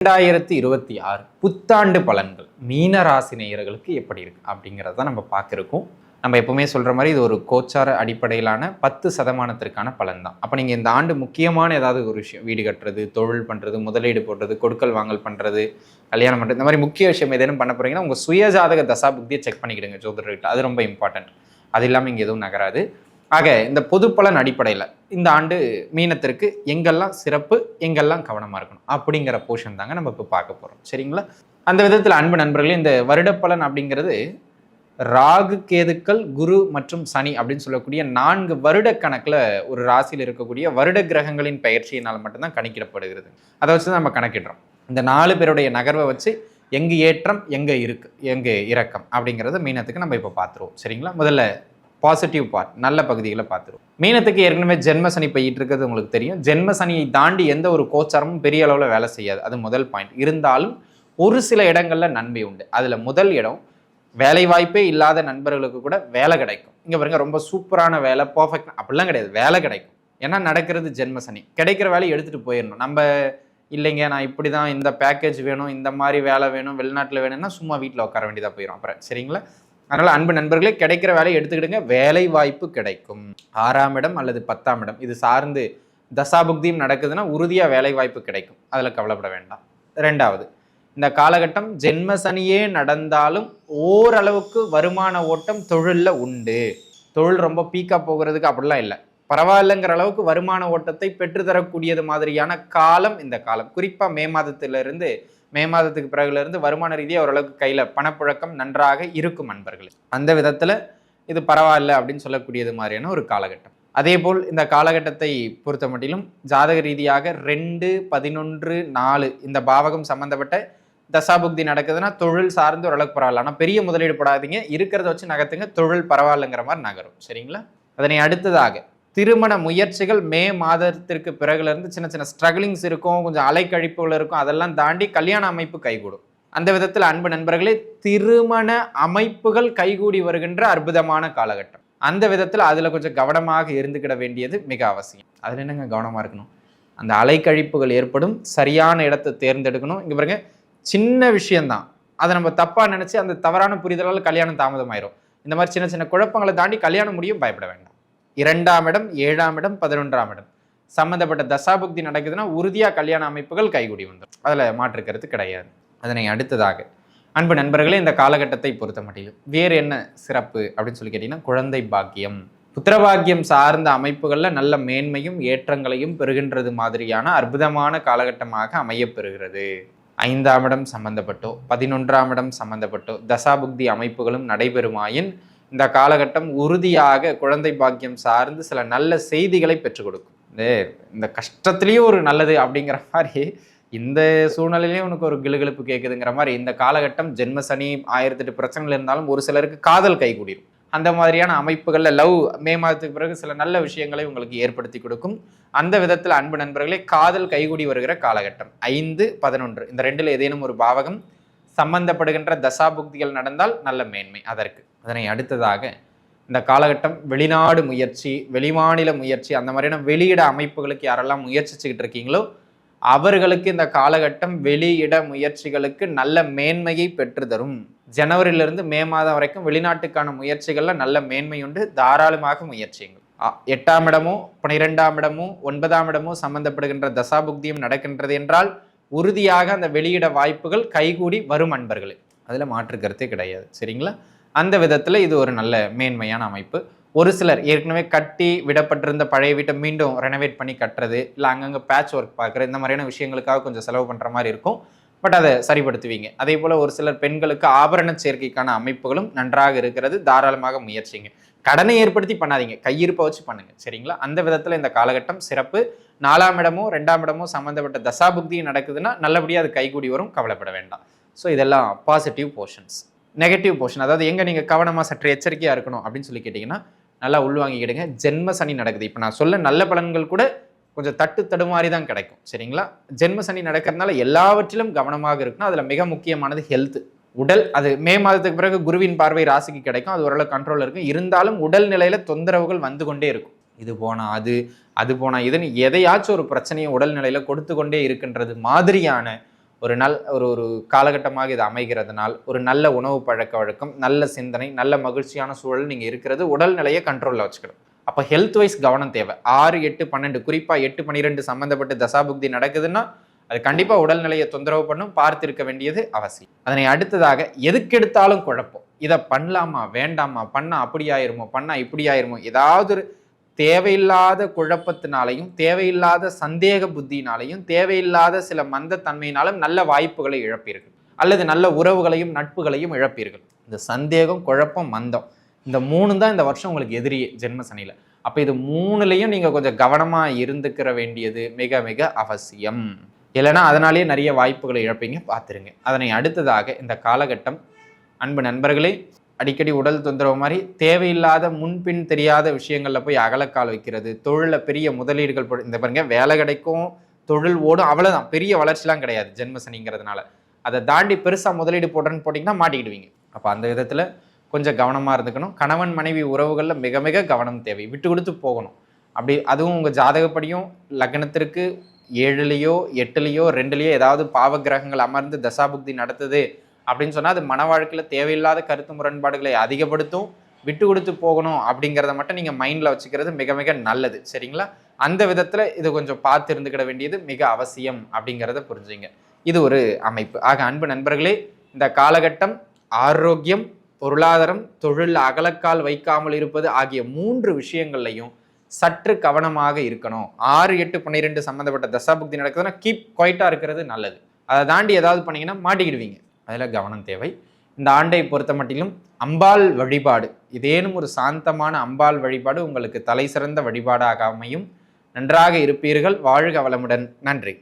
ரெண்டாயிரத்தி இருபத்தி ஆறு புத்தாண்டு பலன்கள் மீன ராசி நேயர்களுக்கு எப்படி இருக்கு அப்படிங்கிறத நம்ம பார்க்கிருக்கோம் நம்ம எப்பவுமே சொல்ற மாதிரி இது ஒரு கோச்சார அடிப்படையிலான பத்து சதமானத்திற்கான பலன் தான் அப்போ நீங்கள் இந்த ஆண்டு முக்கியமான ஏதாவது ஒரு விஷயம் வீடு கட்டுறது தொழில் பண்ணுறது முதலீடு போடுறது கொடுக்கல் வாங்கல் பண்ணுறது கல்யாணம் பண்ணுறது இந்த மாதிரி முக்கிய விஷயம் ஏதேனும் பண்ண போறீங்கன்னா உங்கள் சுயஜாதக தசா புக்தியை செக் பண்ணிக்கிடுங்க ஜோதிடர்கிட்ட. அது ரொம்ப இம்பார்ட்டன்ட் அது இல்லாமல் இங்கே எதுவும் நகராது. ஆக இந்த பொது பலன் அடிப்படையில் இந்த ஆண்டு மீனத்திற்கு எங்கெல்லாம் சிறப்பு எங்கெல்லாம் கவனமாக இருக்கணும் அப்படிங்கிற போர்ஷன் தாங்க நம்ம இப்போ பார்க்க போகிறோம் சரிங்களா? அந்த விதத்தில் அன்பு நண்பர்களே இந்த வருடப்பலன் அப்படிங்கிறது ராகு கேதுக்கள் குரு மற்றும் சனி அப்படின்னு சொல்லக்கூடிய நான்கு வருட கணக்கில் ஒரு ராசியில் இருக்கக்கூடிய வருட கிரகங்களின் பயிற்சியினால் மட்டும்தான் கணக்கிடப்படுகிறது அதை வச்சு தான் நம்ம கணக்கிடுறோம். இந்த நாலு பேருடைய நகர்வை வச்சு எங்கு ஏற்றம் எங்கே இருக்கு எங்கு இறக்கம் அப்படிங்கிறத மீனத்துக்கு நம்ம இப்போ பார்த்துருவோம். சரிங்களா? முதல்ல பாசிட்டிவ் பார்ட் நல்ல பகுதிகளை பார்த்துருவோம் மீனத்துக்கு ஏற்கனவே ஜென்ம சனி போயிட்டு இருக்கிறது உங்களுக்கு தெரியும். ஜென்ம சனியை தாண்டி எந்த ஒரு கோச்சாரமும் பெரிய அளவில் வேலை செய்யாது. அது முதல் பாயிண்ட் இருந்தாலும் ஒரு சில இடங்களில் நன்மை உண்டு. அதில் முதல் இடம் வேலை வாய்ப்பே இல்லாத நண்பர்களுக்கு கூட வேலை கிடைக்கும். இங்கே பாருங்க ரொம்ப சூப்பரான வேலை பர்ஃபெக்ட் அப்படிலாம் கிடையாது. வேலை கிடைக்கும். ஏன்னா நடக்கிறது ஜென்ம சனி. கிடைக்கிற வேலையை எடுத்துகிட்டு போயிடணும். நம்ம இல்லைங்க நான் இப்படி தான் இந்த பேக்கேஜ் வேணும் இந்த மாதிரி வேலை வேணும் வெளிநாட்டில் வேணும்னா சும்மா வீட்டில் உட்கார வேண்டியதாக போயிடும் அப்புறம் சரிங்களா? அதனால் அன்பு நண்பர்களே கிடைக்கிற வேலையை எடுத்துக்கிடுங்க. வேலை வாய்ப்பு கிடைக்கும். ஆறாம் இடம் அல்லது பத்தாம் இடம். இது சார்ந்து தசாபுக்தியும் நடக்குதுன்னா உறுதியாக வேலை வாய்ப்பு கிடைக்கும். அதில் கவலைப்பட வேண்டாம். ரெண்டாவது இந்த காலகட்டம் ஜென்ம சனியே நடந்தாலும் ஓரளவுக்கு வருமான ஓட்டம் தொழிலில் உண்டு. தொழில் ரொம்ப பீக்காக போகிறதுக்கு அப்படிலாம் இல்லை. பரவாயில்லைங்கிற அளவுக்கு வருமான ஓட்டத்தை பெற்றுத்தரக்கூடியது மாதிரியான காலம் இந்த காலம். குறிப்பாக மே மாதத்திலிருந்து மே மாதத்துக்கு பிறகுலேருந்து வருமான ரீதியாக ஓரளவுக்கு கையில் பணப்புழக்கம் நன்றாக இருக்கும் அன்பர்கள். அந்த விதத்தில் இது பரவாயில்ல அப்படின்னு சொல்லக்கூடியது மாதிரியான ஒரு காலகட்டம். அதே போல் இந்த காலகட்டத்தை பொறுத்த மட்டிலும் ஜாதக ரீதியாக ரெண்டு பதினொன்று நாலு இந்த பாவகம் சம்பந்தப்பட்ட தசாபுக்தி நடக்குதுன்னா தொழில் சார்ந்து ஓரளவுக்கு பரவாயில்ல. ஆனால் பெரிய முதலீடு போடாதீங்க. இருக்கிறத வச்சு நகர்த்துங்க. தொழில் பரவாயில்லைங்கிற மாதிரி நகரும். சரிங்களா? அதனை அடுத்ததாக திருமண முயற்சிகள் மே மாதத்திற்கு பிறகுலேருந்து சின்ன சின்ன ஸ்ட்ரகிளிங்ஸ் இருக்கும் கொஞ்சம் அலைக்கழிப்புகள் இருக்கும் அதெல்லாம் தாண்டி கல்யாண அமைப்பு கைகூடும். அந்த விதத்தில் அன்பு நண்பர்களே திருமண அமைப்புகள் கைகூடி வருகின்ற அற்புதமான காலகட்டம். அந்த விதத்தில் அதில் கொஞ்சம் கவனமாக இருந்துக்கிட வேண்டியது மிக அவசியம். அதில் என்னங்க கவனமாக இருக்கணும்? அந்த அலைக்கழிப்புகள் ஏற்படும் சரியான இடத்தை தேர்ந்தெடுக்கணும். இங்கே பாருங்க சின்ன விஷயந்தான் அதை நம்ம தப்பாக நினச்சி அந்த தவறான புரிதலால் கல்யாணம் தாமதமாயிரும். இந்த மாதிரி சின்ன சின்ன குழப்பங்களை தாண்டி கல்யாணம் முடியும் பயப்பட வேண்டாம். இரண்டாம் இடம் ஏழாம் இடம் பதினொன்றாம் இடம். சம்மந்தப்பட்ட தசாபுக்தி நடக்குதுன்னா உறுதியாக கல்யாண அமைப்புகள் கைகூடி வந்துடும். அதில் மாற்றுக்கிறது கிடையாது. அதனை அடுத்ததாக அன்பு நண்பர்களே இந்த காலகட்டத்தை பொறுத்த மட்டிலும் வேறு என்ன சிறப்பு அப்படின்னு சொல்லி கேட்டிங்கன்னா குழந்தை பாக்கியம். புத்திரபாக்கியம் சார்ந்த அமைப்புகளில் நல்ல மேன்மையும் ஏற்றங்களையும் பெறுகின்றது மாதிரியான அற்புதமான காலகட்டமாக அமையப்பெறுகிறது. ஐந்தாம் இடம் சம்பந்தப்பட்டோ பதினொன்றாம் இடம் சம்பந்தப்பட்டோ தசாபுக்தி அமைப்புகளும் நடைபெறுமாயின் இந்த காலகட்டம் உறுதியாக குழந்தை பாக்கியம் சார்ந்து சில நல்ல செய்திகளை பெற்றுக் கொடுக்கும். இந்த கஷ்டத்துலேயும் ஒரு நல்லது அப்படிங்கிற மாதிரி இந்த சூழ்நிலையிலையும் உனக்கு ஒரு கிளுகிழுப்பு கேட்குதுங்கிற மாதிரி இந்த காலகட்டம் ஜென்ம சனி ஆயிரத்தெட்டு பிரச்சனைகள் இருந்தாலும் ஒரு சிலருக்கு காதல் கைகூடிடும் அந்த மாதிரியான அமைப்புகளில் லவ் மே மாதத்துக்கு பிறகு சில நல்ல விஷயங்களை உங்களுக்கு ஏற்படுத்தி கொடுக்கும். அந்த விதத்தில் அன்பு நண்பர்களே காதல் கைகூடி வருகிற காலகட்டம். ஐந்து பதினொன்று. இந்த ரெண்டில் ஏதேனும் ஒரு பாவகம் சம்பந்தப்படுகின்ற தசாபுக்திகள் நடந்தால் நல்ல மேன்மை. அதற்கு அதனை அடுத்ததாக இந்த காலகட்டம் வெளிநாடு முயற்சி வெளிமாநில முயற்சி அந்த மாதிரியான வெளியிட அமைப்புகளுக்கு யாரெல்லாம் முயற்சிச்சுக்கிட்டு இருக்கீங்களோ அவர்களுக்கு இந்த காலகட்டம் வெளியிட முயற்சிகளுக்கு நல்ல மேன்மையை பெற்று தரும். ஜனவரியிலிருந்து மே மாதம் வரைக்கும் வெளிநாட்டுக்கான முயற்சிகளில் நல்ல மேன்மை உண்டு. தாராளமாக முயற்சியுங்கள். எட்டாம் இடமோ பனிரெண்டாம் இடமோ ஒன்பதாம் இடமோ சம்பந்தப்படுகின்ற தசாபுக்தியும் நடக்கின்றது என்றால் உறுதியாக அந்த வெளியிட வாய்ப்புகள் கைகூடி வரும் அன்பர்களே. அதில் மாற்று கருத்தே கிடையாது. சரிங்களா? அந்த விதத்தில் இது ஒரு நல்ல மேன்மையான அமைப்பு. ஒரு சிலர் ஏற்கனவே கட்டி விடப்பட்டிருந்த பழைய வீட்டை மீண்டும் ரெனோவேட் பண்ணி கட்டுறது இல்லை அங்கங்கே பேட்ச் ஒர்க் பார்க்குறது இந்த மாதிரியான விஷயங்களுக்காக கொஞ்சம் செலவு பண்ணுற மாதிரி இருக்கும். பட் அதை சரிப்படுத்துவீங்க. அதே போல் ஒரு சிலர் பெண்களுக்கு ஆபரண சேர்க்கைக்கான அமைப்புகளும் நன்றாக இருக்கிறது. தாராளமாக முயற்சிங்க. கடனை ஏற்படுத்தி பண்ணாதீங்க. கையிருப்பை வச்சு பண்ணுங்க. சரிங்களா? அந்த விதத்தில் இந்த காலகட்டம் சிறப்பு. நாலாம் இடமோ ரெண்டாம் இடமோ சம்மந்தப்பட்ட தசாபுக்தியும் நடக்குதுன்னா நல்லபடியாக அது கைகூடி வரும். கவலைப்பட வேண்டாம். ஸோ இதெல்லாம் பாசிட்டிவ் போர்ஷன்ஸ் நெகட்டிவ் போர்ஷன் அதாவது எங்கே நீங்கள் கவனமாக சற்று எச்சரிக்கையாக இருக்கணும் அப்படின்னு சொல்லி கேட்டிங்கன்னா நல்லா உள்வாங்கிக்கிடுங்க ஜென்ம சனி நடக்குது. இப்போ நான் சொல்ல நல்ல பலன்கள் கூட கொஞ்சம் தட்டு தடுமாறி தான் கிடைக்கும். சரிங்களா? ஜென்ம சனி நடக்கிறதுனால எல்லாவற்றிலும் கவனமாக இருக்கணும். அதில் மிக முக்கியமானது ஹெல்த் உடல் அது மே மாதத்துக்கு பிறகு குருவின் பார்வை ராசிக்கு கிடைக்கும். அது ஓரளவு கண்ட்ரோல் இருக்கும். இருந்தாலும் உடல் நிலையில தொந்தரவுகள் வந்து கொண்டே இருக்கும். இது போனால் அது அது போனால் இதுன்னு எதையாச்சும் ஒரு பிரச்சனையை உடல்நிலையில கொடுத்து கொண்டே இருக்கின்றது மாதிரியான ஒரு நல் ஒரு ஒரு காலகட்டமாக இது அமைகிறதுனால் ஒரு நல்ல உணவு பழக்க வழக்கம் நல்ல சிந்தனை நல்ல மகிழ்ச்சியான சூழல் நீங்கள் இருக்கிறது உடல்நிலையை கண்ட்ரோலில் வச்சுக்கணும். அப்போ ஹெல்த் வைஸ் கவனம் தேவை. ஆறு எட்டு பன்னெண்டு குறிப்பாக எட்டு பன்னிரெண்டு சம்மந்தப்பட்ட தசாபுக்தி நடக்குதுன்னா அது கண்டிப்பாக உடல்நிலையை தொந்தரவு பண்ணும் பார்த்திருக்க வேண்டியது அவசியம். அதனை அடுத்ததாக எதுக்கெடுத்தாலும் குழப்பம். இதை பண்ணலாமா வேண்டாமா பண்ணால் அப்படி ஆயிருமோ பண்ணால் இப்படி ஆயிருமோ ஏதாவது ஒரு தேவையில்லாத குழப்பத்தினாலையும் தேவையில்லாத சந்தேக புத்தினாலையும் தேவையில்லாத சில மந்தத்தன்மையினாலும் நல்ல வாய்ப்புகளை இழப்பீர்கள். அல்லது நல்ல உறவுகளையும் நட்புகளையும் இழப்பீர்கள். இந்த சந்தேகம் குழப்பம் மந்தம் இந்த மூணு தான் இந்த வருஷம் உங்களுக்கு எதிரியே ஜென்ம சனியில். அப்போ இது மூணுலேயும் நீங்கள் கொஞ்சம் கவனமாக இருந்துக்கிற வேண்டியது மிக மிக அவசியம். இல்லைன்னா அதனாலேயே நிறைய வாய்ப்புகளை இழப்பீங்க. பார்த்துருங்க. அதனை அடுத்ததாக இந்த காலகட்டம். அன்பு நண்பர்களே அடிக்கடி உடல் தொந்தரவு மாதிரி தேவையில்லாத முன்பின் தெரியாத விஷயங்களில் போய் அகலக்கால் வைக்கிறது தொழிலில் பெரிய முதலீடுகள் போடு இந்த பாருங்க வேலை கிடைக்கும் தொழில் ஓடும் அவ்வளோதான் பெரிய வளர்ச்சிலாம் கிடையாது ஜென்மசனிங்கிறதுனால அதை தாண்டி பெருசாக முதலீடு போடுறேன்னு போட்டிங்கன்னா மாட்டிக்கிடுவீங்க. அப்போ அந்த விதத்தில் கொஞ்சம் கவனமாக இருந்துக்கணும். கணவன் மனைவி உறவுகளில் மிக மிக கவனம் தேவை. விட்டு கொடுத்து போகணும். அப்படி அதுவும் உங்கள் ஜாதகப்படியும் லக்னத்திற்கு ஏழுலேயோ எட்டுலேயோ ரெண்டுலேயோ ஏதாவது பாவ கிரகங்கள் அமர்ந்து தசாபுக்தி நடத்துது அப்படின்னு சொன்னால் அது மன வாழ்க்கையில் தேவையில்லாத கருத்து முரண்பாடுகளை அதிகப்படுத்தும் விட்டு கொடுத்து போகணும் அப்படிங்கிறத மட்டும் நீங்கள் மைண்டில் வச்சுக்கிறது மிக மிக நல்லது. சரிங்களா? அந்த விதத்தில் இது கொஞ்சம் பார்த்து இருந்துக்கிட வேண்டியது மிக அவசியம் அப்படிங்கிறத புரிஞ்சுங்க. இது ஒரு அமைப்பு. ஆக அன்பு நண்பர்களே இந்த காலகட்டம் ஆரோக்கியம் பொருளாதாரம் தொழில் அகலக்கால் வைக்காமல் இருப்பது ஆகிய மூன்று விஷயங்கள்லையும் சற்று கவனமாக இருக்கணும். ஆறு எட்டு பன்னிரெண்டு சம்மந்தப்பட்ட தசாபுக்தி நடக்குதுன்னா கீப் குவைட்டாக இருக்கிறது நல்லது. அதை தாண்டி ஏதாவது பண்ணிங்கன்னா மாட்டிக்கிடுவீங்க. அதில் கவனம் தேவை. இந்த ஆண்டை பொறுத்த மட்டிலும் அம்பாள் வழிபாடு இதேனும் ஒரு சாந்தமான அம்பாள் வழிபாடு உங்களுக்கு தலை சிறந்த வழிபாடாக அமையும். நன்றாக இருப்பீர்கள். வாழ்க வளமுடன். நன்றி.